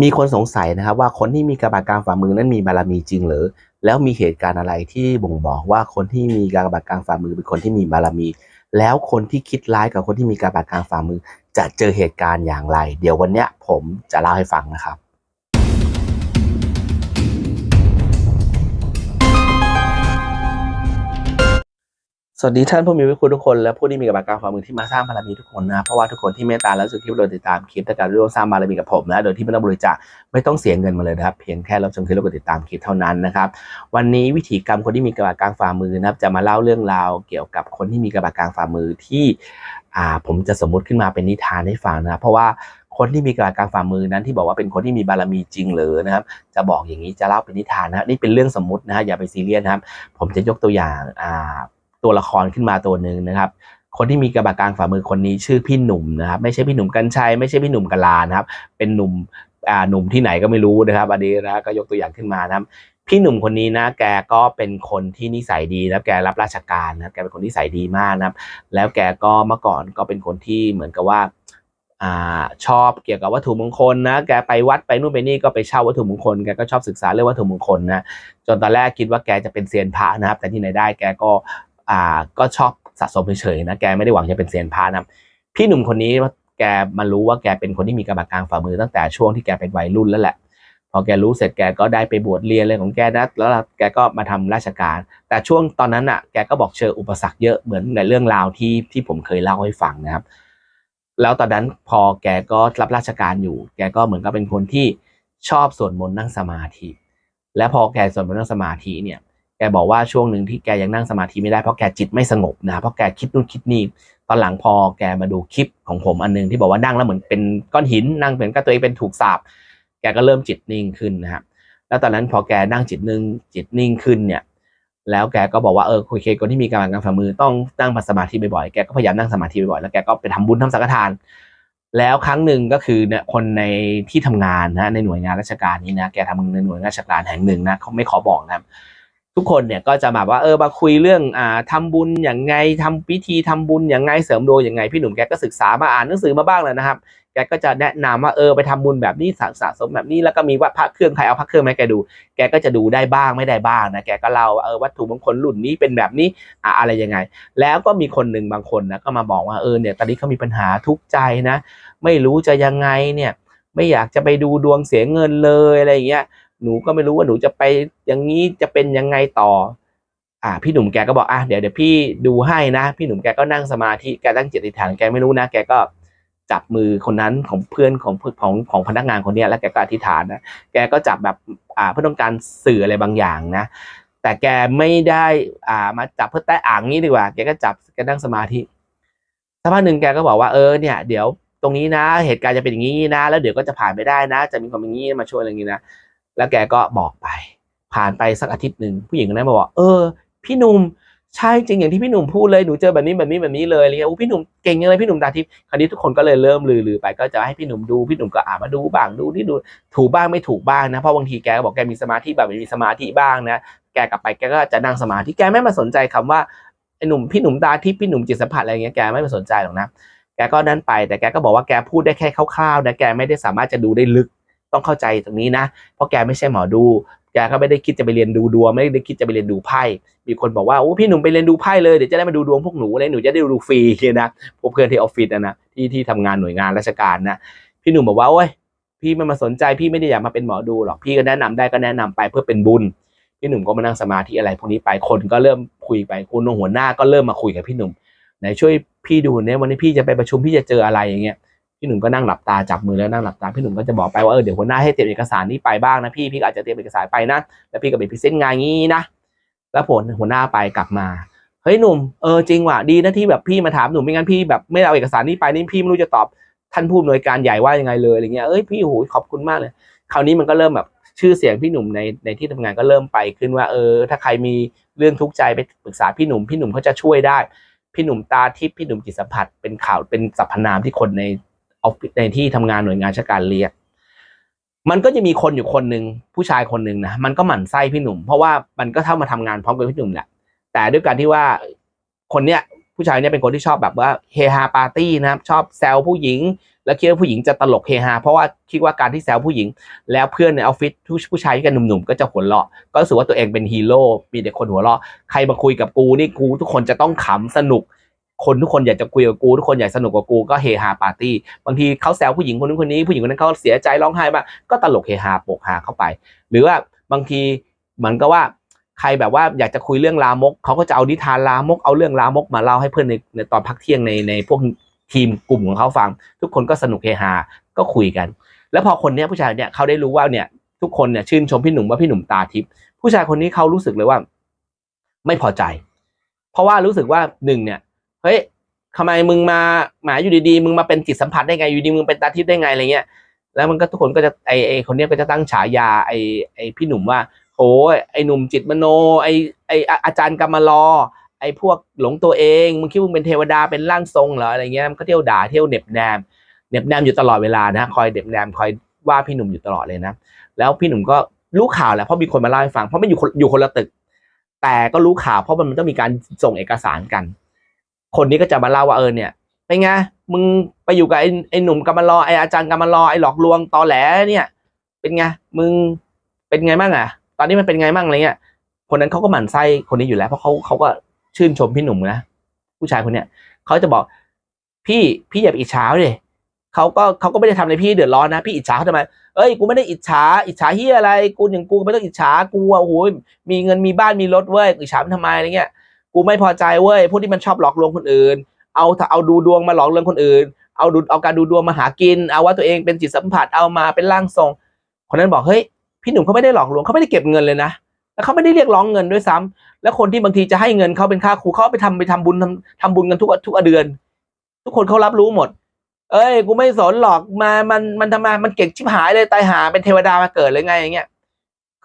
มีคนสงสัยนะครับว่าคนที่มีกระบาดกลางฝ่ามือนั้นมีบารมีจริงหรือ แล้วมีเหตุการณ์อะไรที่บ่งบอกว่าคนที่มีกระบาดกลางฝ่ามือเป็นคนที่มีบารมี แล้วคนที่คิดร้ายกับคนที่มีกระบาดกลางฝ่ามือ จะเจอเหตุการณ์อย่างไร เดี๋ยววันนี้ผมจะเล่าให้ฟังนะครับ สวัสดีท่านผู้มีวิคุณทุกคนและผู้ที่มีกระบาดกางฝ่ามือที่มาสร้างบารมีทุกคนนะเพราะว่าทุกคนที่เมตตาและสึกที่โดยติดตามคลิปในการร่วมสร้างบารมีกับผมนะโดยที่ไม่ต้องบริจาคไม่ต้องเสียเงินมาเลยนะครับเพียงแค่รับชมคลิปแล้วก็ติดตามคลิปเท่านั้นนะครับวันนี้วิถีกรรมคนที่มีกระบาดกลางฝ่ามือนะครับจะมาเล่าเรื่องราวเกี่ยวกับคนที่มีกระบาดกลางฝ่ามือที่อ่าผมจะสมมุติขึ้นมาเป็นนิทานให้ฟังนะเพราะว่าคนที่มีกระบาดกลางฝ่ามือนั้นที่บอกว่าเป็นคนที่มีบารมีจริงหรือนะครับ จะบอกอย่างนี้จะเล่าเป็นนิทานนะนี่เป็นเรื่องสมมตินะฮะอย่าไปซีเรียสนะครับ ผมจะยกตัวอย่างอ่า ตัวละครขึ้นมาตัวหนึ่งนะครับ คนที่มีกระบาดกลางฝ่ามือคนนี้ชื่อพี่หนุ่มนะครับ ไม่ใช่พี่หนุ่มกัญชัยไม่ใช่พี่หนุ่มกลานะครับ เป็นหนุ่มอ่าหนุ่มที่ไหนก็ไม่รู้นะครับอันนี้นะก็ยกตัวอย่างขึ้นมานะครับพี่หนุ่มคนนี้นะแกก็เป็นคนที่นิสัยดีแล้วแกรับราชการนะแกเป็นคนนิสัยดีมากนะครับ แล้วแกก็เมื่อก่อนก็เป็นคนที่เหมือนกับว่าอ่าชอบเกี่ยวกับวัตถุมงคลนะ แกไปวัดไปนู่นไปนี่ก็ไปเช่าวัตถุมงคล แกก็ชอบศึกษาเรื่องวัตถุมงคลนะ จนตอนแรกคิดว่าแกจะเป็นเซียนพระนะครับ แต่ที่ไหนได้แกก็ อ่าก็ชอบสะสมเฉยๆนะแกไม่ได้หวังจะเป็นเซียนพระนะพี่หนุ่มคนนี้แกมารู้ว่าแกเป็นคนที่มีกระบาดกลางฝ่ามือตั้งแต่ช่วงที่แกเป็นวัยรุ่นแล้วแหละพอแกรู้เสร็จแกก็ได้ไปบวชเรียนอะไรของแกนะแล้วแกก็มาทำราชการ แต่ช่วงตอนนั้นอะแกก็บอกเจออุปสรรคเยอะเหมือนในเรื่องราวที่ที่ผมเคยเล่าให้ฟังนะครับ แล้วตอนนั้นพอแกก็รับราชการอยู่ แกก็เหมือนกับเป็นคนที่ชอบสวดมนต์นั่งสมาธิ และพอแกสวดมนต์นั่งสมาธิเนี่ย กบอกว่าช่วงหนึ่งที่แกยังนั่งสมาธิไม่ได้เพราะแกจิตไม่สงบนะเพราะแกคิดนู่นคิดนี่ตอนหลังพอแกมาดูคลิปของผมอันหนึงที่บอกว่านั่งแล้วเหมือนเป็นก้อนหินนั่งเหมือนกับตัวเองเป็นถูกสาบแกก็เริ่มจิตนิ่งขึ้นนะครับแล้วตอนนั้นพอแกนั่งจิตนิ่งจิตนิ่งขึ้นเนี่ยแล้วแกก็บอกว่าเออโอเคคนที่มีกำลังกางฝ่ามือต้องนั่งสมาธิบ่อยๆแกก็พยายามนั่งสมาธิบ่อยๆแล้วแกก็ไปทำบุญทำสังฆทาน แล้วครั้งหนึ่งก็คือเนี่ยคนในที่ทำงานนะในหน่วยงานราชการนี้นะแกทำในหน่วยงานราชการแห่งหนึ่งนะเขาไม่ขอบอกนะครับ ทุกคนเนี่ยก็จะแบบว่าเออมาคุยเรื่องอ่าทำบุญอย่างไงทำพิธีทำบุญอย่างไงเสริมดวงอย่างไงพี่หนุ่มแกก็ศึกษามาอ่านหนังสือมาบ้างแล้วนะครับแกก็จะแนะนำว่าเออไปทำบุญแบบนี้สะสะสมแบบนี้แล้วก็มีว่าพระเครื่องใครเอาพระเครื่องมาให้แกดู แกก็จะดูได้บ้างไม่ได้บ้างนะแกก็เล่าว่าเออวัตถุมงคลรุ่นนี้เป็นแบบนี้อะอะไรยังไง แล้วก็มีคนหนึ่งบางคนนะก็มาบอกว่าเออเนี่ยตอนนี้เขามีปัญหาทุกข์ใจนะ ไม่รู้จะยังไงเนี่ยไม่อยากจะไปดูดวงเสียเงินเลยอะไรอย่างเงี้ย หนูก็ไม่รู้ว่าหนูจะไปอย่างนี้จะเป็นยังไงต่อ อ่า พี่หนุ่มแกก็บอกอะเดี๋ยวเดี๋ยวพี่ดูให้นะ พี่หนุ่มแกก็นั่งสมาธิแกตั้งจิตอธิษฐานแกไม่รู้นะ แกก็จับมือคนนั้นของเพื่อนของของของพนักงานคนเนี้ยแล้วแกก็อธิษฐานนะแกก็จับแบบอ่าเพื่อต้องการสื่ออะไรบางอย่างนะแต่แกไม่ได้อ่ามาจับเพื่อแตะอ่างนี้ดีกว่า แกก็จับแกนั่งสมาธิสักพักหนึ่งแกก็บอกว่าเออเนี่ยเดี๋ยวตรงนี้นะ เหตุการณ์จะเป็นอย่างนี้นะ แล้วเดี๋ยวก็จะผ่านไปได้นะ จะมีคนอย่างนี้มาช่วยอะไรอย่างนี้นะ แล้วแกก็บอกไป ผ่านไปสักอาทิตย์หนึ่งผู้หญิงคนนั้นมาบอกเออ พี่หนุ่มใช่จริงอย่างที่พี่หนุ่มพูดเลยหนูเจอแบบนี้แบบนี้แบบนี้เลยอะไรเงี้ยอู้พี่หนุ่มเก่งยังเลยพี่หนุ่มตาทิพย์คราวนี้ทุกคนก็เลยเริ่มลือลือไปก็จะให้พี่หนุ่มดูพี่หนุ่มก็อ่านมาดูบ้างดูที่ดูถูกบ้างไม่ถูกบ้างนะเพราะบางทีแกก็บอกแกมีสมาธิแบบม่มีสมาธิบ้างนะแกกลับไปแกก็จะนั่งสมาธิแกไม่มาสนใจคำว่าไอ้หนุ่มพี่หนุ่มตาทิพย์พี่หนุ่มจิตสัมผัสอะไรเงี้ยแกไม่มาสนใจหรอกนะแกก็นั้นไปแต่แกก็บอกว่าแกพูดได้แค่คร่าวๆนะแกไม่ได้สามารถจะดูได้ลึก ต้องเข้าใจตรงนี้นะ เพราะแกไม่ใช่หมอดูแกก็ไม่ได้คิดจะไปเรียนดูดวงไม่ได้คิดจะไปเรียนดูไพ่มีคนบอกว่าโอ้พี่หนุ่มไปเรียนดูไพ่เลยเดี๋ยวจะได้มาดูดวงพวกหนูเลยหนูจะได้ดูฟรีนะพวกเพื่อนที่ออฟฟิศนะที่ที่ทำงานหน่วยงานราชการนะพี่หนุ่มบอกว่าโอ้ยพี่ไม่มาสนใจพี่ไม่ได้อยากมาเป็นหมอดูหรอกพี่ก็แนะนำได้ก็แนะนำไปเพื่อเป็นบุญพี่หนุ่มก็มานั่งสมาธิอะไรพวกนี้ไปคนก็เริ่มคุยไปคุณหัวหน้าก็เริ่มมาคุยกับพี่หนุ่มไหนช่วยพี่ดูเนี่ยวันนี้พี่จะไปประชุมพี่จะเจออะไรอย่างเงี้ย พี่หนุ่มก็นั่งหลับตาจับมือแล้วนั่งหลับตาพี่หนุ่มก็จะบอกไปว่าเออเดี๋ยวหัวหน้าให้เตรียมเอกสารนี้ไปบ้างนะพี่พี่อาจจะเตรียมเอกสารไปนะแล้วพี่ก็ไปพรีเซนงานงี้นะแล้วผลหัวหน้าไปกลับมาเฮ้ยหนุ่มเออจริงว่ะดีนะที่แบบพี่มาถามหนุ่มไม่งั้นพี่แบบไม่เอาเอกสารนี้ไปนี่พี่ไม่รู้จะตอบท่านผู้อำนวยการใหญ่ว่ายังไงเลยอะไรเงี้ยเอ้ยพี่โหขอบคุณมากเลย คราวนี้มันก็เริ่มแบบชื่อเสียงพี่หนุ่มในในที่ทำงานก็เริ่มไปขึ้นว่าเออ ถ้าใครมีเรื่องทุกข์ใจไปปรึกษาพี่หนุ่มพี่หนุ่มเขาจะช่วยได้ พี่หนุ่มตาทิพย์พี่หนุ่มจิตสัมผัสเป็นข่าวเป็นสรรพนามที่คนใน ออฟฟิศในที่ทำงานหน่วยงานราชการเรียก มันก็จะมีคนอยู่คนหนึ่งผู้ชายคนหนึ่งนะมันก็หมั่นไส้พี่หนุ่ม เพราะว่ามันก็เข้ามาทำงานพร้อมกับพี่หนุ่มแหละแต่ด้วยการที่ว่าคนเนี้ยผู้ชายเนี้ยเป็นคนที่ชอบแบบว่าเฮฮาปาร์ตี้นะครับ ชอบแซวผู้หญิง แล้วคิดว่าผู้หญิงจะตลกเฮฮาเพราะว่าคิดว่าการที่แซวผู้หญิง แล้วเพื่อนในออฟฟิศผู้ผู้ชายกันหนุ่มๆก็จะหัวเราะก็รู้สึกว่าตัวเองเป็นฮีโร่มีแต่คนหัวเราะใครมาคุยกับกูนี่กูทุกคนจะต้องขำสนุก คนทุกคนอยากจะคุยกับกู ทุกคนอยากสนุกกับกูก็เฮฮาปาร์ตี้บางทีเขาแซวผู้หญิงคนนู้นคนนี้ผู้หญิงคนนั้นเขาเสียใจร้องไห้บ้างก็ตลกเฮฮาโปกฮาเข้าไป หรือว่าบางทีเหมือนกับว่าใครแบบว่าอยากจะคุยเรื่องลามกเขาก็จะเอานิทานลามกเอาเรื่องลามกมาเล่าให้เพื่อนในในตอนพักเที่ยงในในพวกทีมกลุ่มของเขาฟัง ทุกคนก็สนุกเฮฮาก็คุยกัน แล้วพอคนเนี้ยผู้ชายเนี่ยเขาได้รู้ว่าเนี่ยทุกคนเนี่ยชื่นชมพี่หนุ่มว่าพี่หนุ่มตาทิพย์ผู้ชายคนนี้เขารู้สึกเลยว่า ไม่พอใจ เพราะว่ารู้สึกว่าหนึ่งเนี่ย เฮ้ยทำไมมึงมาหมาอยู่ดีๆ มึงมาเป็นจิตสัมผัสได้ไง อยู่ดีมึงเป็นตาทิพย์ได้ไงอะไรเงี้ย แล้วมันก็ทุกคนก็จะไอไอคนเนี้ยก็จะตั้งฉายาไอไอพี่หนุ่มว่าโอ้ยไอหนุ่มจิตมโน ไอไออาอาจารย์กำมลอ ไอพวกหลงตัวเอง มึงคิดว่ามึงเป็นเทวดาเป็นร่างทรงเหรออะไรเงี้ยมันก็เที่ยวด่าเที่ยวเหน็บแนมเหน็บแนมอยู่ตลอดเวลานะคอยเหน็บแนมคอยว่าพี่หนุ่มอยู่ตลอดเลยนะ แล้วพี่หนุ่มก็รู้ข่าวแหละเพราะมีคนมาเล่าให้ฟังเพราะไม่อยู่คนอยู่คนละตึก แต่ก็รู้ข่าวเพราะมันต้องมีการส่งเอกสารกัน คนนี้ก็จะมาเล่าว่าเออเนี่ยเป็นไงมึงไปอยู่กับไอ้ไอ้หนุ่มกำมะลอไอ้อาจารย์กำมะลอไอ้หลอกลวงตอแหลเนี่ย เป็นไงมึงเป็นไงบ้างอะ ตอนนี้มันเป็นไงบ้างอะไรเงี้ยคนนั้นเขาก็หมั่นไส้คนนี้อยู่แล้วเพราะเขาเขาก็ชื่นชมพี่หนุ่มนะผู้ชายคนเนี้ยเขาจะบอกพี่พี่อย่าอิจฉาเลยเขาก็เขาก็ไม่ได้ทำอะไรพี่เดือดร้อนนะพี่อิจฉาเขาทำไมเอ้ยกูไม่ได้อิจฉาอิจฉาเฮียอะไรกูอย่างกูไม่ต้องอิจฉากูอะโอ้โหมีเงินมีบ้านมีรถเว้ยอิจฉาทำไมอะไรเงี้ย กูไม่พอใจเว้ยพวกที่มันชอบหลอกลวงคนอื่น เอาเอาดูดวงมาหลอกลวงคนอื่น เอาดูเอาการดูดวงมาหากิน เอาว่าตัวเองเป็นจิตสัมผัสเอามาเป็นร่างทรง คนนั้นบอกเฮ้ยพี่หนุ่มเขาไม่ได้หลอกลวงเขาไม่ได้เก็บเงินเลยนะแล้วเขาไม่ได้เรียกร้องเงินด้วยซ้ำแล้วคนที่บางทีจะให้เงินเขาเป็นค่าครูเขาไปทำไปทำบุญทำทำบุญกันทุกทุกเดือน ทุกคนเขารับรู้หมด เอ้ย กูไม่สนหรอกมามันมันทำไมมันเก่งชิบหายเลยตายหาเป็นเทวดามาเกิดเลยไงอย่างเงี้ย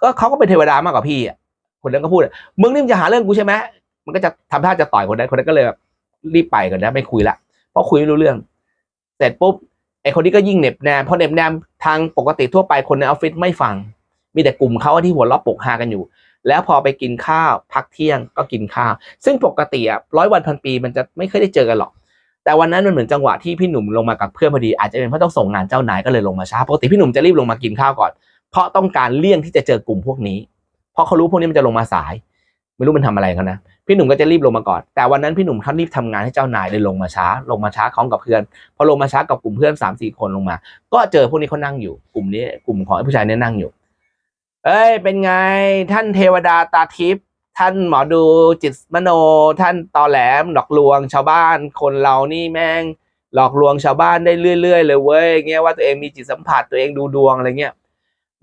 ก็เขาก็เป็นเทวดามากกว่าพี่อะคนนั้นก็พูดมึงนี่มึงจะหาเรื่องกูใช่ไหม มันก็จะทำท่าจะต่อยคนนั้นคนนั้นก็เลยแบบรีบไปกันนะไม่คุยละเพราะคุยไม่รู้เรื่อง เสร็จปุ๊บไอคนนี้ก็ยิ่งเหน็บแนมเพอเหน็บแนมทางปกติทั่วไปคนในออฟฟิศไม่ฟัง มีแต่กลุ่มเขาที่หัวเราะปกฮากันอยู่ แล้วพอไปกินข้าวพักเที่ยงก็กินข้าว ซึ่งปกติอะร้อยวันพันปีมันจะไม่เคยได้เจอกันหรอก แต่วันนั้นมันเหมือนจังหวะที่พี่หนุ่มลงมากับเพื่อนพอดีอาจจะเป็นเพราะต้องส่งงานเจ้านายก็เลยลงมาช้าปกติพี่หนุ่มจะรีบลงมากินข้าวก่อน เพราะต้องการเลี่ยงที่จะเจอกลุ่มพวกนี้ เพราะเขารู้พวกนี้มันจะลงมาสาย ไม่รู้มันทำอะไรกันนะ พี่หนุ่มก็จะรีบลงมาก่อน แต่วันนั้นพี่หนุ่มเขารีบทำงานให้เจ้านายเลยลงมาช้า ลงมาช้าพร้อมกับเพื่อน พอลงมาช้ากับกลุ่มเพื่อนสามสี่คนลงมา ก็เจอพวกนี้เขานั่งอยู่ กลุ่มนี้กลุ่มของไอ้ผู้ชายเนี่ยนั่งอยู่ เอ้ย เป็นไงท่านเทวดาตาทิพย์ท่านหมอดูจิตมโน ท่านตอแหลมหลอกลวง ชาวบ้านคนเรานี่แม่งหลอกลวงชาวบ้านได้เรื่อยๆเลยเว้ยเงี้ยว่าตัวเองมีจิตสัมผัสตัวเองดูดวงอะไรเงี้ย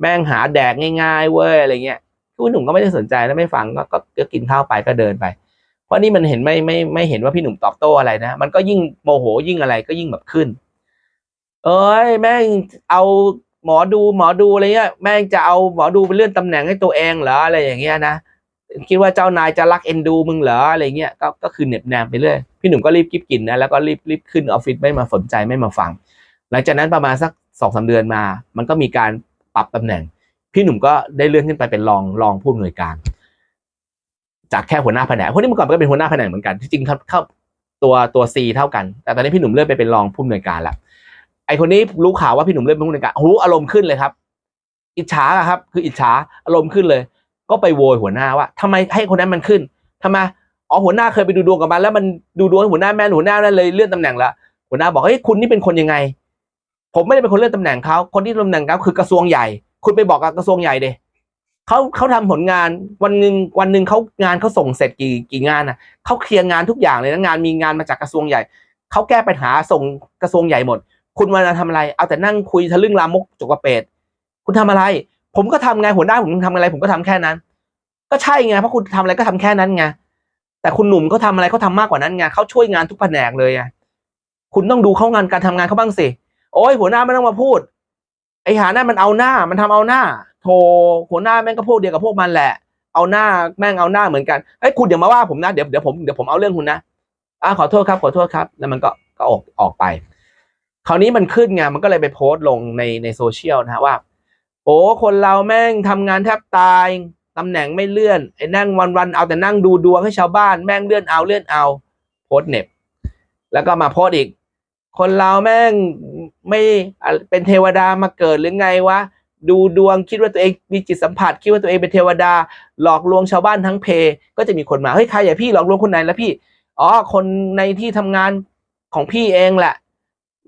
แม่งหาแดกง่ายๆเว้ยอะไรเงี้ย พี่หนุ่มก็ไม่ได้สนใจแล้วไม่ฟังก็ก็กินข้าวไปก็เดินไป เพราะนี่มันเห็นไม่ไม่ไม่เห็นว่าพี่หนุ่มตอบโต้อะไรนะ มันก็ยิ่งโมโหยิ่งอะไรก็ยิ่งแบบขึ้น เอ้ยแม่งเอาหมอดูหมอดูอะไรเงี้ยแม่งจะเอาหมอดูไปเลื่อนตำแหน่งให้ตัวเองเหรออะไรอย่างเงี้ยนะคิดว่าเจ้านายจะรักเอ็นดูมึงเหรออะไรเงี้ยก็ก็คือเหน็บแนมไปเรื่อยพี่หนุ่มก็รีบกิบกินนะแล้วก็รีบรีบขึ้นออฟฟิศไม่มาสนใจไม่มาฟัง หลังจากนั้นประมาณสักสองสาเดือนมา มันก็มีการปรับตำแหน่ง พี่หนุ่มก็ได้เลื่อนขึ้นไปเป็นรองรองผู้อำนวยการ จากแค่หัวหน้าแผนกคนนี้เมื่อก่อนก็เป็นหัวหน้าแผนกเหมือนกันที่จริงเข้าตัวตัวซีเท่ากัน แต่ตอนนี้พี่หนุ่มเลื่อนไปเป็นรองผู้อำนวยการละไอคนนี้รู้ข่าวว่าพี่หนุ่มเลื่อนเป็นผู้อำนวยการโอ้โหอารมณ์ขึ้นเลยครับ อิจฉาครับ คืออิจฉาอารมณ์ขึ้นเลย ก็ไปโวยหัวหน้าว่าทำไมให้คนนั้นมันขึ้นทำไมอ๋อหัวหน้าเคยไปดูดวงกับมันแล้วมันดูดวงหัวหน้าแม่หัวหน้านั่นเลยเลื่อนตำแหน่งละหัวหน้าบอกเฮ้ยคุณนี่เป็นคนยังไง ผมไม่ได้เป็นคนเลื่อนตำแหน่งเขาคนที่ตำแหน่งเขาคือกระทรวงใหญ่ คุณไปบอกกับกระทรวงใหญ่เดยเขาเขาทำผลงานวันหนึ่งวันหนึ่งเขางานเขาส่งเสร็จกี่กี่งานอะเขาเคลียร์งานทุกอย่างเลยนะงานมีงานมาจากกระทรวงใหญ่เขาแก้ปัญหาส่งกระทรวงใหญ่หมด คุณมาทำอะไร เอาแต่นั่งคุยทะลึ่งลามกจกกระเปดคุณทำอะไร ผมก็ทำไงหัวหน้าผมทำอะไร ผมก็ทำแค่นั้น ก็ใช่ไงเพราะคุณทำอะไรก็ทำแค่นั้นไงแต่คุณหนุ่มเขาทำอะไรเขาทามากกว่านั้นไงเขาช่วยงานทุกแผนกเลยไงคุณต้องดูเขางานการทำงานเขาบ้างสิโอ้ยหัวหน้าไม่ต้องมาพูด ไอ้หาหน้ามันเอาหน้ามันทำเอาหน้า โทหัวหน้าแม่งก็พวกเดียวกับพวกมันแหละ เอาหน้าแม่งเอาหน้าเหมือนกันเฮ้คุณอย่ามาว่าผมนะเดี๋ยวเดี๋ยวผมเดี๋ยวผมเอาเรื่องคุณนะอ่าขอโทษครับขอโทษครับ แล้วมันก็ก็ออกออกไป คราวนี้มันขึ้นไงมันก็เลยไปโพสต์ลงในในโซเชียลนะฮะว่า โอ้คนเราแม่งทำงานแทบตายตำแหน่งไม่เลื่อนไอ้นั่งวันวันเอาแต่นั่งดูดวงให้ชาวบ้านแม่งเลื่อนเอาเลื่อนเอา โพสต์เน็บ แล้วก็มาโพสต์อีก คนเราแม่ง ไม่เป็นเทวดามาเกิดหรือไงวะดูดวงคิดว่าตัวเองมีจิตสัมผัส คิดว่าตัวเองเป็นเทวดา หลอกลวงชาวบ้านทั้งเพ ก็จะมีคนมาเฮ้ยใครอย่าพี่หลอกลวงคนไหนแล้วพี่อ๋อคนในที่ทำงานของพี่เองแหละ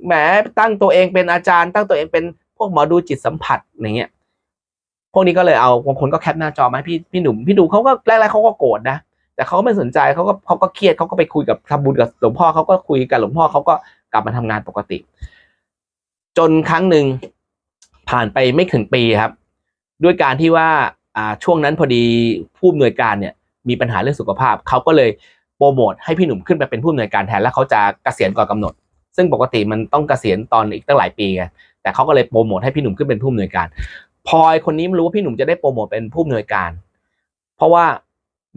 แหมตั้งตัวเองเป็นอาจารย์ ตั้งตัวเองเป็นพวกหมอดูจิตสัมผัสอย่างเงี้ยพวกนี้ก็เลยเอาบางคนก็แคปหน้าจอมาพี่พี่หนุ่มพี่หนุ่มเขาก็แรกๆเขาก็โกรธนะแต่เขาก็ไม่สนใจเขาก็เขาก็เครียดเขาก็ไปคุยกับทำบุญกับหลวงพ่อเขาก็คุยกับหลวงพ่อเขาก็กลับมาทำงานปกติ จนครั้งหนึ่งผ่านไปไม่ถึงปีครับ ด้วยการที่ว่าช่วงนั้นพอดีผู้อำนวยการเนี่ยมีปัญหาเรื่องสุขภาพ เขาก็เลยโปรโมทให้พี่หนุ่มขึ้นไปเป็นผู้อำนวยการแทนแล้วเขาจะเกษียณก่อนกำหนด ซึ่งปกติมันต้องเกษียณตอนอีกตั้งหลายปีไงแต่เขาก็เลยโปรโมทให้พี่หนุ่มขึ้นเป็นผู้อำนวยการพลอยคนนี้ไม่รู้ว่าพี่หนุ่มจะได้โปรโมทเป็นผู้อำนวยการ เพราะว่า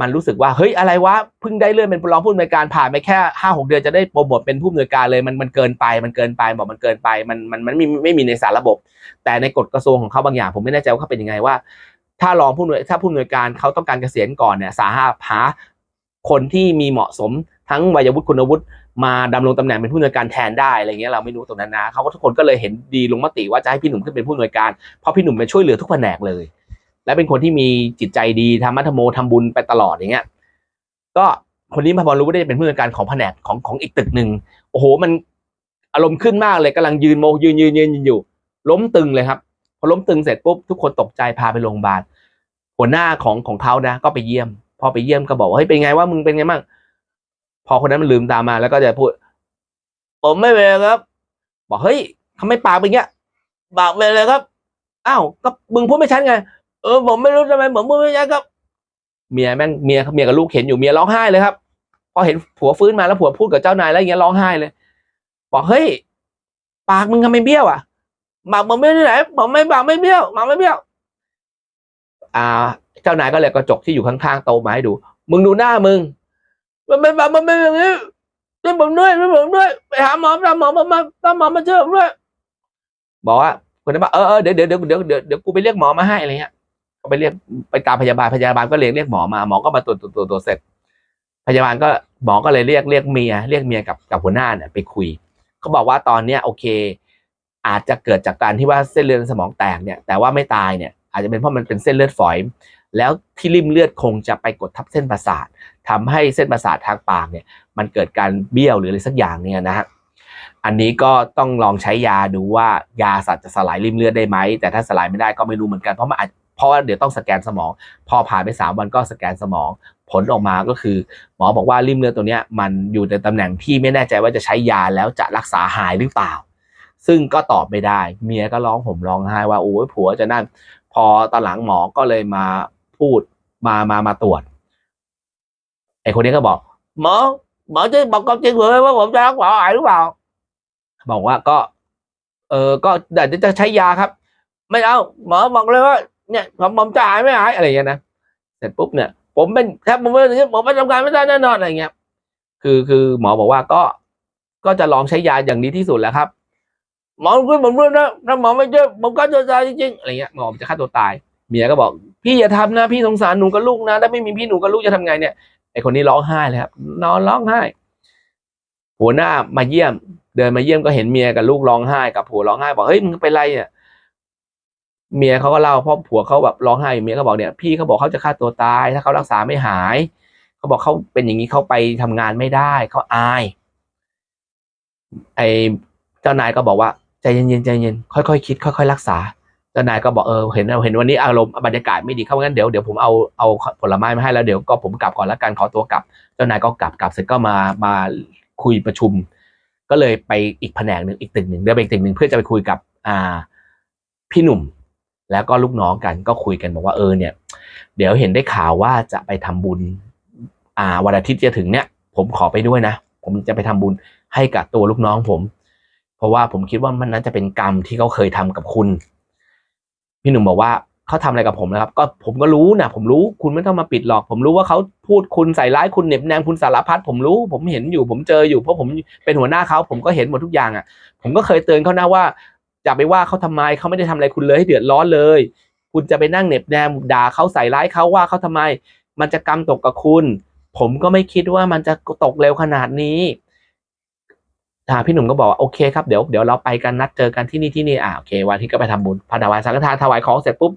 มันรู้สึกว่าเฮ้ยอะไรวะเพิ่งได้เลื่อนเป็นรองผู้อำนวยการผ่านไปแค่ห้าหกเดือนจะได้โปรโมทเป็นผู้อำนวยการเลยมันมันเกินไปมันเกินไปบอกมันเกินไปมันมันมันไม่มีไม่มีในสารระบบ แต่ในกฎกระทรวงของเขาบางอย่าง ผมไม่แน่ใจว่าเขาเป็นยังไงว่า ถ้ารองผู้อำนวยถ้าผู้อำนวยการเขาต้องการเกษียณก่อนเนี่ยสาหาหาคนที่มีเหมาะสมทั้งวัยวุฒิคุณวุฒิมาดำรงตำแหน่งเป็นผู้อำนวยการแทนได้อะไรเงี้ยเราไม่รู้ตรงนั้นนะเขาก็ทุกคนก็เลยเห็นดีลงมติว่าจะให้พี่หนุ่มขึ้นเป็นผู้อำนวยการเพราะพี่หนุ่มเป็นช่วยเหลือทุกแผนกเลย และเป็นคนที่มีจิตใจดีทำมัธโมทำบุญไปตลอดอย่างเงี้ย ก็คนนี้มาพอรู้ว่าได้เป็นผู้อำนวยการของแผนกของของอีกตึกหนึ่งโอ้โห มันอารมณ์ขึ้นมากเลยกำลังยืนโมยืนยืนยืนยืนอยู่ ล้มตึงเลยครับพอล้มตึงเสร็จปุ๊บทุกคนตกใจพาไปโรงพยาบาลหัวหน้าของของเขานะ ก็ไปเยี่ยม พอไปเยี่ยมก็บอกว่าเฮ้ยเป็นไงว่ามึงเป็นไงบ้างพอคนนั้นมันลืมตามมาแล้วก็จะพูดผมไม่เป็นไรครับ บอกเฮ้ยทำไมปากเป็นเงี้ยปากเป็นเลยครับอ้าวก็มึงพูดไม่ชัดไง เออผมไม่รู้ทำไมผมพูดไม่ชัดครับ เมียแม่งเมียเมียกับลูกเห็นอยู่เมียร้องไห้เลยครับพอเห็นผัวฟื้นมาแล้วผัวพูดกับเจ้านายแล้วอย่างเงี้ยร้องไห้เลย บอกเฮ้ยปากมึงทำไมเบี้ยวอะปากมึงเบี้ยวที่ไหนผมไม่ปากไม่เบี้ยวปากไม่เบี้ยว อ่า เจ้านายก็เลยกระจกที่อยู่ข้างๆโตมาให้ดู มึงดูหน้ามึงมันไม่ปากมันไม่อย่างนี้ช่วยผมด้วยช่วยผมด้วยไปหาหมอตามหมอมามาตามหมอมาช่วยผมด้วยบอกว่าคนนั้นบอกเออเดี๋ยวเดี๋ยวเดี๋ยวเดี๋ยวเดี๋ยวกูไปเรียกหมอมาให้อะไรเงี้ย ก็ไปเรียกไปตามพยาบาลพยาบาลก็เรียกเรียกหมอมาหมอก็มาตรวจตรวจตรวจเสร็จ พยาบาลก็หมอก็เลยเรียกเรียกเมีย เรียกเมียกับกับหัวหน้าเนี่ยไปคุยเขาบอกว่าตอนเนี้ยโอเค อาจจะเกิดจากการที่ว่าเส้นเลือดสมองแตกเนี่ยแต่ว่าไม่ตายเนี่ย อาจจะเป็นเพราะมันเป็นเส้นเลือดฝอย แล้วที่ริมเลือดคงจะไปกดทับเส้นประสาททำให้เส้นประสาททางปากเนี่ย มันเกิดการเบี้ยวหรืออะไรสักอย่างเนี่ยนะฮะอันนี้ก็ต้องลองใช้ยาดูว่ายาสัตว์จะสลายริมเลือดได้ไหมแต่ถ้าสลายไม่ได้ก็ไม่รู้เหมือนกันเพราะมันอาจ เพราะว่าเดี๋ยวต้องสแกนสมอง พอผ่านไปสามวันก็สแกนสมอง ผลออกมาก็คือ หมอบอกว่าริมเลือดตัวเนี้ยมันอยู่ในตำแหน่งที่ไม่แน่ใจว่าจะใช้ยาแล้วจะรักษาหายหรือเปล่า ซึ่งก็ตอบไม่ได้ เมียก็ร้องผมร้องไห้ว่าโอ้ยผัวจะนั่น พอตอนหลังหมอก็เลยมาพูดมามามาตรวจไอ้คนนี้ก็บอก หมอหมอจะบอกความจริงผมไหมว่าผมจะรักษาหายหรือเปล่าบอกว่าก็ เออก็เดี๋ยวจะใช้ยาครับ ไม่เอาหมอบอกเลยว่า เนี่ยผมผมจะหายไม่หายอะไรเงี้ยนะเสร็จปุ๊บเนี่ย ผมเป็นถ้าผมเป็นอย่างนี้ผมไม่ทำงานไม่ได้แน่นอนอะไรเงี้ย คือคือหมอบอกว่าก็ก็จะลองใช้ยาอย่างดีที่สุดแหล้วครับ หมอคุยผมรู้นะถ้าหมอไม่เจอผมก็จะตายจริงๆอะไรเงี้ยหมอจะฆ่าตัวตายเมียก็บอก พี่อย่าทำนะพี่สงสารหนูกับลูกนะถ้าไม่มีพี่หนูกับลูกจะทำไงเนี่ยไอคนนี้ร้องไห้เลยครับ นอนร้องไห้หัวหน้ามาเยี่ยม เดินมาเยี่ยมก็เห็นเมียกับลูกร้องไห้กับผัวร้องไห้บอกเฮ้ยมึงเป็นไรเนี่ย เมียเขาก็เล่าพราะผัวเขาแบบร้องไห้เมียก็บอกเนี่ยพี่เขาบอกเขาจะฆ่าตัวตาย ถ้าเขารักษาไม่หาย เขาบอกเขาเป็นอย่างนี้เขาไปทำงานไม่ได้เขาอาย ไอเจ้านายก็บอกว่าใจเย็นๆใจเย็นค่อยๆคิด ค่อยๆรักษาเจ้านายก็บอกเออเห็นเราเห็นวันนี้อารมณ์บรรยากาศไม่ดีเขางั้นเดี๋ยวเดี๋ยวผมเอาเอาผลไม้มาให้แล้วเดี๋ยวก็ผมกลับก่อนแล้วกันขอตัวกลับ เจ้านายก็กลับกลับเสร็จก็มามาคุยประชุม ก็เลยไปอีกแผนกหนึ่งอีกตึกหนึ่งเดินไปอีกตึกหนึ่งเพื่อจะไปคุยกับ อ่า พี่หนุ่ม แล้วก็ลูกน้องกันก็คุยกันบอกว่าเออเนี่ย เดี๋ยวเห็นได้ข่าวว่าจะไปทำบุญ อ่าวันอาทิตย์จะถึงเนี่ย ผมขอไปด้วยนะ ผมจะไปทำบุญให้กับตัวลูกน้องผม เพราะว่าผมคิดว่ามันน่าจะเป็นกรรมที่เขาเคยทำกับคุณ พี่หนุ่มบอกว่าเขาทำอะไรกับผมนะครับ ก็ผมก็รู้นะผมรู้คุณไม่ต้องมาปิดหรอก ผมรู้ว่าเขาพูดคุณใส่ร้ายคุณเหน็บแนมคุณสารพัดผมรู้ ผมเห็นอยู่ ผมเจออยู่เพราะผมเป็นหัวหน้าเขาผมก็เห็นหมดทุกอย่างอะ ผมก็เคยเตือนเขานะว่า อย่าไปว่าเขาทำไมเขาไม่ได้ทำอะไรคุณเลยให้เดือดร้อนเลย คุณจะไปนั่งเหน็บแนมด่าเขาใส่ร้ายเขาว่าเขาทำไม มันจะกรรมตกกับคุณ ผมก็ไม่คิดว่ามันจะตกเร็วขนาดนี้อ่าพี่หนุ่มก็บอกว่าโอเคครับเดี๋ยวเดี๋ยวเราไปกันนัดเจอกันที่นี่ที่นี่อ่าโอเค วันที่ก็ไปทำบุญพอถวายสังฆทานถวายของเสร็จปุ๊บ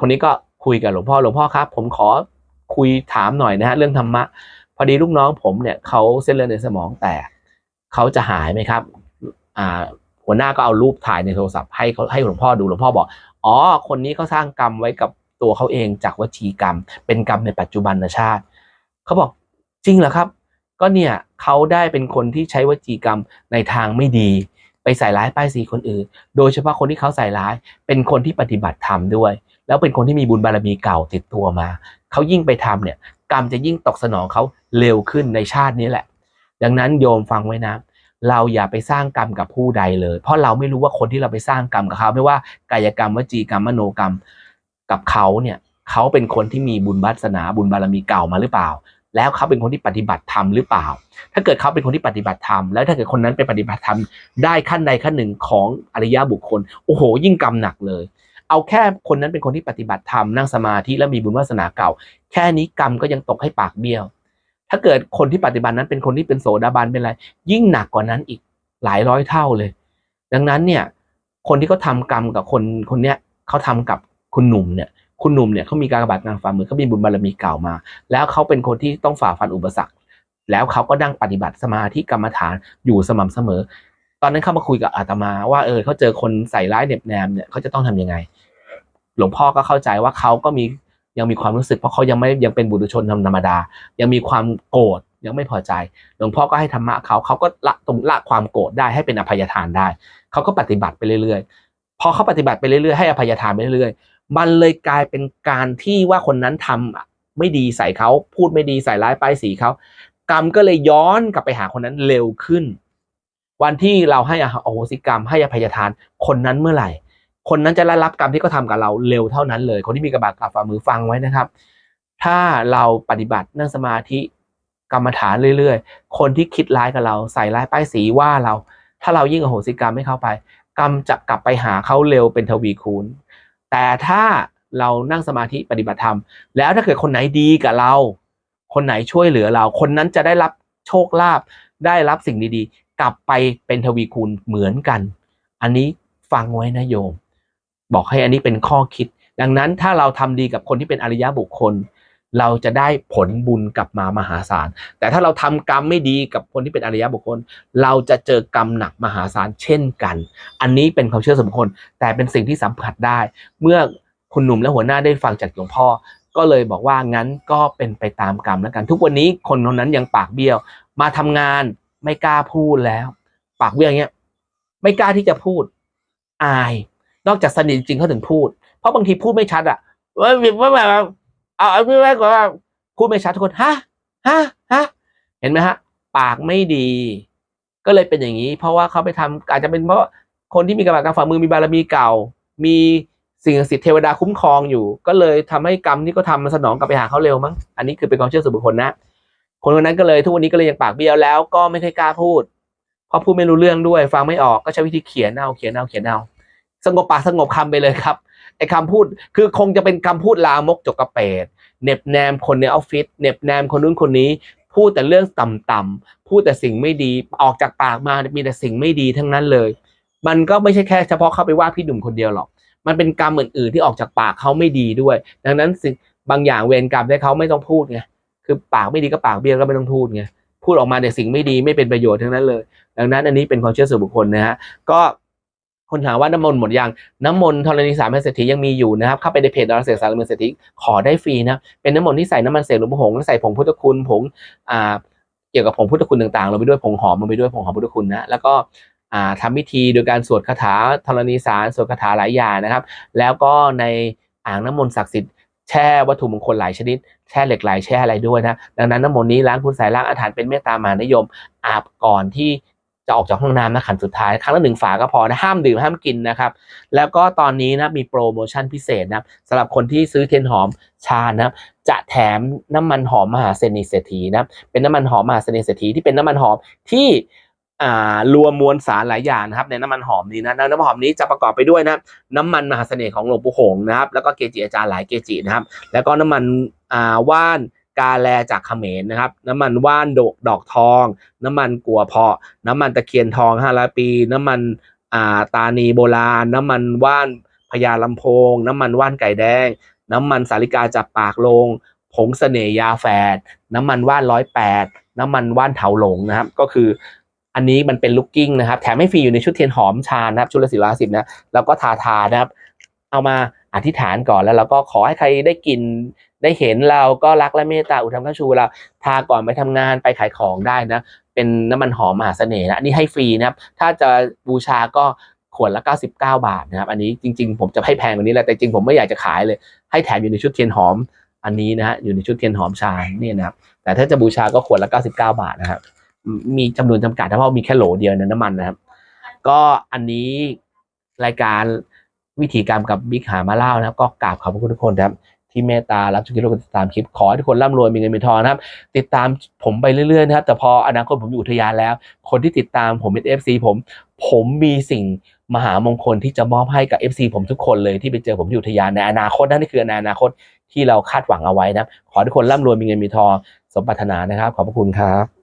คนนี้ก็คุยกับหลวงพ่อหลวงพ่อครับ ผมขอคุยถามหน่อยนะฮะเรื่องธรรมะ พอดีลูกน้องผมเนี่ยเขาเส้นเลือดในสมองแตกเขาจะหายไหมครับ อ่า หัวหน้าก็เอารูปถ่ายในโทรศัพท์ให้เขาให้หลวงพ่อดูหลวงพ่อบอกอ๋อคนนี้เขาสร้างกรรมไว้กับตัวเขาเองจากวจีกรรม เป็นกรรมในปัจจุบันชาติเขาบอกจริงเหรอครับ ก็เนี่ยเขาได้เป็นคนที่ใช้วจีกรรมในทางไม่ดี ไปใส่ร้ายป้ายสีคนอื่น โดยเฉพาะคนที่เขาใส่ร้าย เป็นคนที่ปฏิบัติธรรมด้วย แล้วเป็นคนที่มีบุญบารมีเก่าติดตัวมาเขายิ่งไปทำเนี่ยกรรมจะยิ่งตกสนองเขาเร็วขึ้นในชาตินี้แหละ ดังนั้นโยมฟังไว้นะ เราอย่าไปสร้างกรรมกับผู้ใดเลย เพราะเราไม่รู้ว่าคนที่เราไปสร้างกรรมกับเขา ไม่ว่ากายกรรมวจีกรรมมโนกรรมกับเขาเนี่ยเขาเป็นคนที่มีบุญวาสนาบุญบารมีเก่ามาหรือเปล่า แล้วเขาเป็นคนที่ปฏิบัติธรรมหรือเปล่า ถ้าเกิดเขาเป็นคนที่ปฏิบัติธรรมแล้วถ้าเกิดคนนั้นไปปฏิบัติธรรมได้ขั้นใดขั้นหนึ่งของอริยบุคคลโอ้โห ยิ่งกรรมหนักเลย เอาแค่คนนั้นเป็นคนที่ปฏิบัติธรรมนั่งสมาธิและมีบุญวาสนาเก่า แค่นี้กรรมก็ยังตกให้ปากเบี้ยว ถ้าเกิดคนที่ปฏิบัตินั้นเป็นคนที่เป็นโสดาบันเป็นอะไร ยิ่งหนักกว่านั้นอีกหลายร้อยเท่าเลย ดังนั้นเนี่ย คนที่เขาทากรรมกับคนคนเนี้ยเขาทำกับคุณหนุ่มเนี่ยคุณหนุ่มเนี่ยเขามีการกระบาดงานฝ่ามือเขามีบุญบารมีเก่ามา แล้วเขาเป็นคนที่ต้องฝ่าฟันอุปสรรค แล้วเขาก็นั่งปฏิบัติสมาธิกรรมฐานอยู่สม่ำเสมอ ตอนนั้นเข้ามาคุยกับอาตมาว่าเออเขาเจอคนใส่ร้ายเน็บแนมเนี่ยเขาจะต้องทำยังไง หลวงพ่อก็เข้าใจว่าเขาก็มี ยังมีความรู้สึกเพราะเขายังไม่ยังเป็นบุตรชนธรรมดา ยังมีความโกรธยังไม่พอใจหลวงพ่อก็ให้ธรรมะเขาเขาก็ละตรงละความโกรธได้ให้เป็นอภัยทานได้เขาก็ปฏิบัติไปเรื่อยๆพอเขาปฏิบัติไปเรื่อยๆให้อภัยทานไปเรื่อยๆมันเลยกลายเป็นการที่ว่าคนนั้นทำไม่ดีใส่เขาพูดไม่ดีใส่ร้ายป้ายสีเขากรรมก็เลยย้อนกลับไปหาคนนั้นเร็วขึ้น วันที่เราให้อโหสิกรรมให้อภัยทานคนนั้นเมื่อไหร่ คนนั้นจะได้รับกรรมที่เขาทากับเราเร็วเท่านั้นเลย คนที่มีกระบาดกับฝ่ามือฟังไว้นะครับ ถ้าเราปฏิบัตินั่งสมาธิกรรมฐานเรื่อยๆ คนที่คิดร้ายกับเราใส่ร้ายป้ายสีว่าเรา ถ้าเรายิ่งอโหสิกรรมไม่เข้าไป กรรมจะกลับไปหาเขาเร็วเป็นทวีคูณ แต่ถ้าเรานั่งสมาธิปฏิบัติธรรม แล้วถ้าเกิดคนไหนดีกับเรา คนไหนช่วยเหลือเรา คนนั้นจะได้รับโชคลาภได้รับสิ่งดีๆ กลับไปเป็นทวีคูณเหมือนกัน อันนี้ฟังไว้นะโยม บอกให้อันนี้เป็นข้อคิด ดังนั้นถ้าเราทำดีกับคนที่เป็นอริยบุคคล เราจะได้ผลบุญกลับมามหาศาล แต่ถ้าเราทำกรรมไม่ดีกับคนที่เป็นอริยบุคคล เราจะเจอกรรมหนักมหาศาลเช่นกัน อันนี้เป็นความเชื่อส่วนบุคคล แต่เป็นสิ่งที่สัมผัสได้ เมื่อคุณหนุ่มและหัวหน้าได้ฟังจากหลวงพ่อ ก็เลยบอกว่างั้นก็เป็นไปตามกรรมแล้วกัน ทุกวันนี้คนคนนั้นยังปากเบี้ยว มาทำงานไม่กล้าพูดแล้ว ปากเบี้ยวอย่างเงี้ย ไม่กล้าที่จะพูด อาย นอกจากสนิทจริงเขาถึงพูด เพราะบางทีพูดไม่ชัดอะว่าว่าแบบเอาเอาไม่ไว้ก่อนว่าพูดไม่ชัดทุกคนฮะฮะฮะเห็นไหมฮะ ปากไม่ดี ก็เลยเป็นอย่างนี้ เพราะว่าเขาไปทำอาจจะเป็นเพราะคนที่มีกระบาการฝ่ามือมีบารมีเก่า มีสิ่งศักดิ์สิทธิ์เทวดาคุ้มครองอยู่ ก็เลยทำให้กรรมที่เขาทำมันสนองกลับไปหาเขาเร็วมั้งอันนี้คือเป็นความเชื่อส่วนบุคคลนะคนคนนั้นก็เลยทุกวันนี้ก็เลยยังปากเบี้ยวแล้วก็ไม่ค่อยกล้าพูดเพราะพูดไม่รู้เรื่องด้วย ฟังไม่ออกก็ใช้วิธีเขียนเอาเขียนเอาเขียนเอา สงบปากสงบคำไปเลยครับไอ้คำพูดคือคงจะเป็นคำพูดลามกจกกระเปดเน็บแนมคนในออฟฟิศเน็บแนมคนนู้นคนนี้ พูดแต่เรื่องต่ำๆพูดแต่สิ่งไม่ดีออกจากปากมามีแต่สิ่งไม่ดีทั้งนั้นเลย มันก็ไม่ใช่แค่เฉพาะเข้าไปว่าพี่หนุ่มคนเดียวหรอก มันเป็นกรรมอื่นๆที่ออกจากปากเขาไม่ดีด้วย ดังนั้นสิ่งบางอย่างเวรกรรมที่เขาไม่ต้องพูดไงคือปากไม่ดีก็ปากเบี้ยวก็ไม่ต้องพูดไงพูดออกมาแต่สิ่งไม่ดีไม่เป็นประโยชน์ทั้งนั้นเลย ดังนั้นอันนี้เป็นความเชื่อส่วนบุคคลนะฮะก็ คนถามว่าน้ำมนต์หมดยังน้ำมนต์ธรณีสามเศรษฐียังมีอยู่นะครับเข้าไปในเพจดาราเศรษฐสารเมืองเศรษฐีขอได้ฟรีนะเป็นน้ำมนต์ที่ใส่น้ำมันเสกหลวงพ่อหงส์ใส่ผงพุทธคุณผงอ่าเกี่ยวกับผงพุทธคุณต่างๆลงไปด้วยผงหอมลงไปด้วยผงหอมพุทธคุณนะแล้วก็อ่าทำพิธีโดยการสวดคาถาธรณีสารสวดคาถาหลายอย่างนะครับ แล้วก็ในอ่างน้ำมนต์ศักดิ์สิทธิ์แช่วัตถุมงคลหลายชนิด แช่เหล็กไหลแช่อะไรด้วยนะดังนั้นน้ำมนต์นี้ล้างคุณใส่ล้างอาถรรพ์เป็นเมตตามหานิยม อาบก่อนที่ จะออกจากห้องน้ำนะขันสุดท้ายครั้งละหนึ่งฝาก็พอนะห้ามดื่มห้ามกินนะครับ แล้วก็ตอนนี้นะมีโปรโมชั่นพิเศษนะสำหรับคนที่ซื้อเทียนหอมชานะจะแถมน้ำมันหอมมหาเสนีเศรษฐีนะเป็นน้ำมันหอมมหาเสนีเศรษฐีที่เป็นน้ำมันหอมที่รวมมวลสารหลายอย่างนะครับในน้ำมันหอมนี้นะน้ำมันหอมนี้จะประกอบไปด้วยนะน้ำมันมหาเสน่ห์ของหลวงปู่หงนะครับแล้วก็เกจิอาจารย์หลายเกจินะครับแล้วก็น้ำมันว่าน กาแลจากเขมรนะครับ น้ำมันว่านดอกดอกทอง น้ำมันกัวเพาะ น้ำมันตะเคียนทองห้าร้อยปี น้ำมันอ่าตานีโบราณ น้ำมันว่านพญาลำโพง น้ำมันว่านไก่แดง น้ำมันสาลิกาจากปากลง ผงเสน่ยาแฝด น้ำมันว่านร้อยแปด น้ำมันว่านเถาหลงนะครับ ก็คืออันนี้มันเป็นลุกกิ้งนะครับ แถมให้ฟรีอยู่ในชุดเทียนหอมชานะครับ ชุดละสี่ร้อยสิบนะ แล้วก็ทาทานะครับ เอามาอธิษฐานก่อนแล้วเราก็ขอให้ใครได้กิน ได้เห็นเราก็รักและเมตตาอุทัมพชูเราทาก่อนไปทำงานไปขายของได้นะ เป็นน้ำมันหอมมหาเสน่ห์นะอันนี้ให้ฟรีนะครับ ถ้าจะบูชาก็ขวดละ 99 บาทนะครับ อันนี้จริง ๆ ผมจะให้แพงกว่านี้แหละแต่จริงผมไม่อยากจะขายเลย ให้แถมอยู่ในชุดเทียนหอมอันนี้นะฮะอยู่ในชุดเทียนหอมชาเนี่ยนะครับ แต่ถ้าจะบูชาก็ขวดละ 99 บาทนะครับมีจำนวนจำกัดเพราะมีแค่โหลเดียวนะน้ำมันนะครับ ก็อันนี้รายการวิธีกรรมกับบิ๊กหามาเล่านะครับ ก็กราบขอบพระคุณทุกคนครับ ที่เมตตารับชมคลิปแล้วก็ติดตามคลิปขอให้ทุกคนร่ำรวยมีเงินมีทองนะครับ ติดตามผมไปเรื่อยๆนะครับ แต่พออนาคตผมอยู่อุทยานแล้ว คนที่ติดตามผมเป็น FC ผม ผมมีสิ่งมหามงคลที่จะมอบให้กับ FC ผมทุกคนเลยที่ไปเจอผมที่อุทยานในอนาคตนั่นคือในอนาคตที่เราคาดหวังเอาไว้นะครับขอทุกคนร่ำรวยมีเงินมีทองสมปรารถนานะครับ ขอบพระคุณครับ